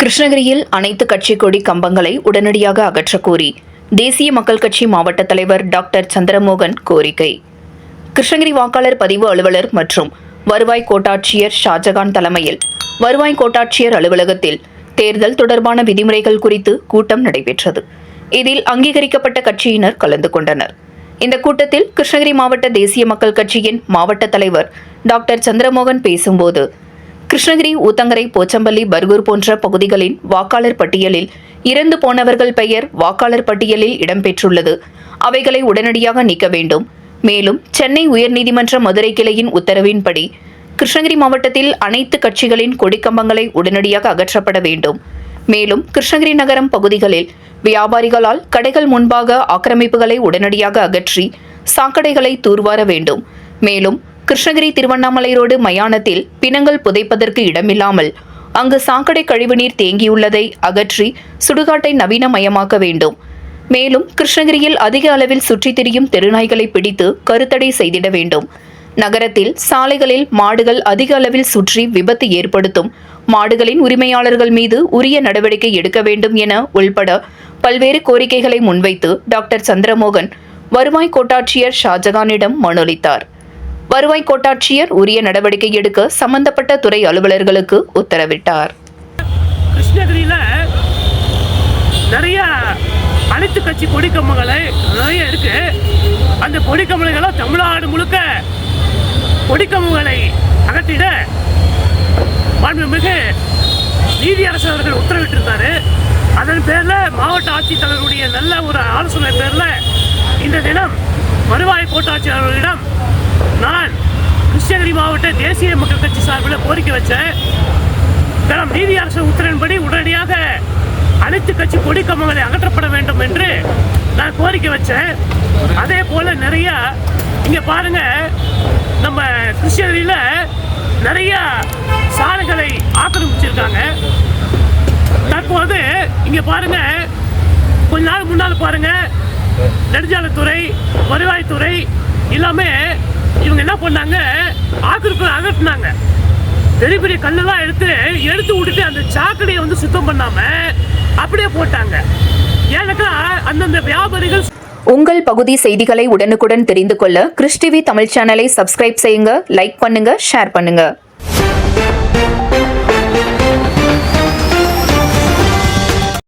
கிருஷ்ணகிரியில் அனைத்து கட்சி கொடி கம்பங்களை உடனடியாக அகற்றக் கோரி தேசிய மக்கள் கட்சி மாவட்ட தலைவர் டாக்டர் சந்திரமோகன் கோரிக்கை. கிருஷ்ணகிரி வாக்காளர் பதிவு அலுவலர் மற்றும் வருவாய் கோட்டாட்சியர் ஷாஜகான் தலைமையில் வருவாய் கோட்டாட்சியர் அலுவலகத்தில் தேர்தல் தொடர்பான விதிமுறைகள் குறித்து கூட்டம் நடைபெற்றது. இதில் அங்கீகரிக்கப்பட்ட கட்சியினர் கலந்து கொண்டனர். இந்த கூட்டத்தில் கிருஷ்ணகிரி மாவட்ட தேசிய மக்கள் கட்சியின் மாவட்ட தலைவர் டாக்டர் சந்திரமோகன் பேசும்போது கிருஷ்ணகிரி ஊத்தங்கரை போச்சம்பள்ளி பர்கூர் போன்ற பகுதிகளின் வாக்காளர் பட்டியலில் இறந்து போனவர்கள் பெயர் வாக்காளர் பட்டியலில் இடம்பெற்றுள்ளது. அவைகளை உடனடியாக நீக்க வேண்டும். மேலும் சென்னை உயர்நீதிமன்ற மதுரை கிளையின் உத்தரவின்படி கிருஷ்ணகிரி மாவட்டத்தில் அனைத்து கட்சிகளின் கொடிக்கம்பங்களை உடனடியாக அகற்றப்பட வேண்டும். மேலும் கிருஷ்ணகிரி நகரம் பகுதிகளில் வியாபாரிகளால் கடைகள் முன்பாக ஆக்கிரமிப்புகளை உடனடியாக அகற்றி சாக்கடைகளை தூர்வார வேண்டும். மேலும் கிருஷ்ணகிரி திருவண்ணாமலை ரோடு மயானத்தில் பிணங்கள் புதைப்பதற்கு இடமில்லாமல் அங்கு சாக்கடை கழிவுநீர் தேங்கியுள்ளதை அகற்றி சுடுகாட்டை நவீனமயமாக்க வேண்டும். மேலும் கிருஷ்ணகிரியில் அதிக அளவில் சுற்றித் திரியும் தெருநாய்களை பிடித்து கருத்தடை செய்திட வேண்டும். நகரத்தில் சாலைகளில் மாடுகள் அதிக அளவில் சுற்றி விபத்து ஏற்படுத்தும். மாடுகளின் உரிமையாளர்கள் மீது உரிய நடவடிக்கை எடுக்க வேண்டும் என உள்பட பல்வேறு கோரிக்கைகளை முன்வைத்து டாக்டர் சந்திரமோகன் வருவாய் கோட்டாட்சியர் ஷாஜகானிடம் மனுளித்தார் வருவாய் கோட்டாட்சியர் உரிய நடவடிக்கை எடுக்க சம்பந்தப்பட்ட துறை அலுவலர்களுக்கு உத்தரவிட்டார். கிருஷ்ணகிரியில் நிறைய அனைத்து கட்சி கொடிக்கம்பங்களை நிறைய இருக்கு. அந்த கொடிக்கம்பளைகளை தமிழ்நாடு முழுக்க கொடிக்கம்பங்களை அகற்றிட மாண்புமிகு நீதி அவர்கள் உத்தரவிட்டிருந்தாரு. அதன் பேரில் மாவட்ட ஆட்சித்தலைவருடைய நல்ல ஒரு ஆலோசனை பேரில் இந்த தினம் வருவாய் கோட்டாட்சியர் அவர்களிடம் நான் கிருஷ்ணகிரி மாவட்ட தேசிய மக்கள் கட்சி சார்பில் கோரிக்கை வச்சேன் நீதி அரசு உத்தரவின்படி உடனடியாக அனைத்து கட்சி கொடி கம்பங்களை அகற்றப்பட வேண்டும் என்று நான் கோரிக்கை வச்சேன். அதே போல நிறைய இங்க பாருங்க நம்ம கிருஷ்ணகிரியில் நிறைய சாலைகளை ஆக்கிரமிச்சிருக்காங்க. தற்போது இங்க பாருங்க கொஞ்ச நாள் முன்னால் பாருங்க நெடுஞ்சாலைத்துறை வருவாய்த்துறை எல்லாமே இவங்க என்ன பண்ணாங்க? ஆக்கிரமிப்பு அகற்றினாங்க பெரிய பெரிய கல்லெல்லாம் எடுத்து எடுத்து விட்டுட்டு அந்த சாக்கடையை வந்து சுத்தம் பண்ணாம அப்படியே போட்டாங்க. ஏன்னாக்கா அந்தந்த வியாபாரிகள் உங்கள் பகுதி செய்திகளை உடனுக்குடன் தெரிந்து கொள்ள கிறிஸ்டிவி தமிழ் சேனலை சப்ஸ்கிரைப் செய்யுங்க லைக் பண்ணுங்க ஷேர் பண்ணுங்க.